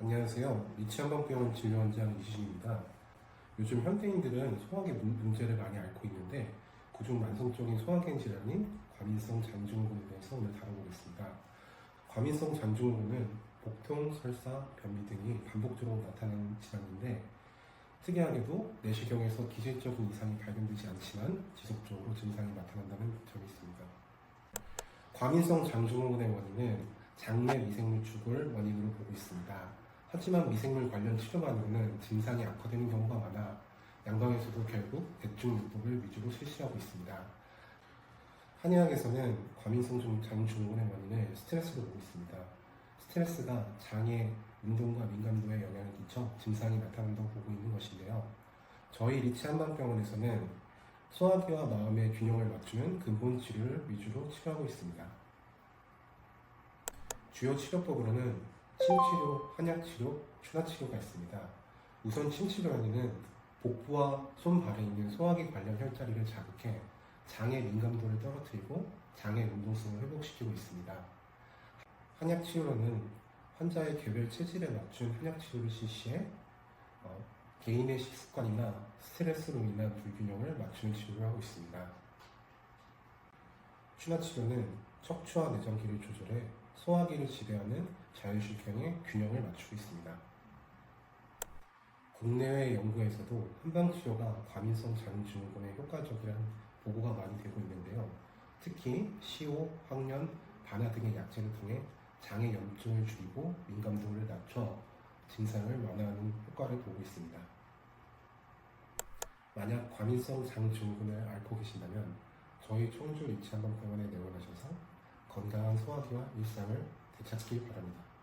안녕하세요. 이치한방병원 진료원장 이시진입니다. 요즘 현대인들은 소화기 문- 문제를 많이 앓고 있는데 그중 만성적인 소화기행 질환인 과민성 장증후군에 대해서 오늘 다뤄보겠습니다. 과민성 장증후군은 복통, 설사, 변비 등이 반복적으로 나타나는 질환인데 특이하게도 내시경에서 기질적인 이상이 발견되지 않지만 지속적으로 증상이 나타난다는 점이 있습니다. 과민성 장증후군의 원인은 장내 미생물 축을 원인으로 보고 있습니다. 하지만 미생물 관련 치료만으로는 증상이 악화되는 경우가 많아 양방에서도 결국 대충요법을 위주로 실시하고 있습니다. 한의학에서는 과민성 장증후군의 원인을 스트레스로 보고 있습니다. 스트레스가 장의 운동과 민감도에 영향을 끼쳐 증상이 나타난다고 보고 있는 것인데요. 저희 리치 한방병원에서는 소화기와 마음의 균형을 맞추는 근본 치료를 위주로 치료하고 있습니다. 주요 치료법으로는 침치료, 한약치료, 추나치료가 있습니다. 우선 침치료에는 복부와 손발에 있는 소화기 관련 혈자리를 자극해 장의 민감도를 떨어뜨리고 장의 운동성을 회복시키고 있습니다. 한약치료로는 환자의 개별 체질에 맞춘 한약치료를 실시해 어, 개인의 식습관이나 스트레스로 인한 불균형을 맞추는 치료를 하고 있습니다. 추나치료는 척추와 내장기를 조절해 소화기를 지배하는 자율신경의 균형을 맞추고 있습니다. 국내외 연구에서도 한방치료가 과민성 장증후군에 효과적이라는 보고가 많이 되고 있는데요. 특히 시호, 황련, 반화 등의 약제를 통해 장의 염증을 줄이고 민감도를 낮춰 증상을 완화하는 효과를 보고 있습니다. 만약 과민성 장증후군을 앓고 계신다면 저희 청주 리치 한방병원에 내원하셔서 건강한 소화기와 일상을 되찾길 바랍니다.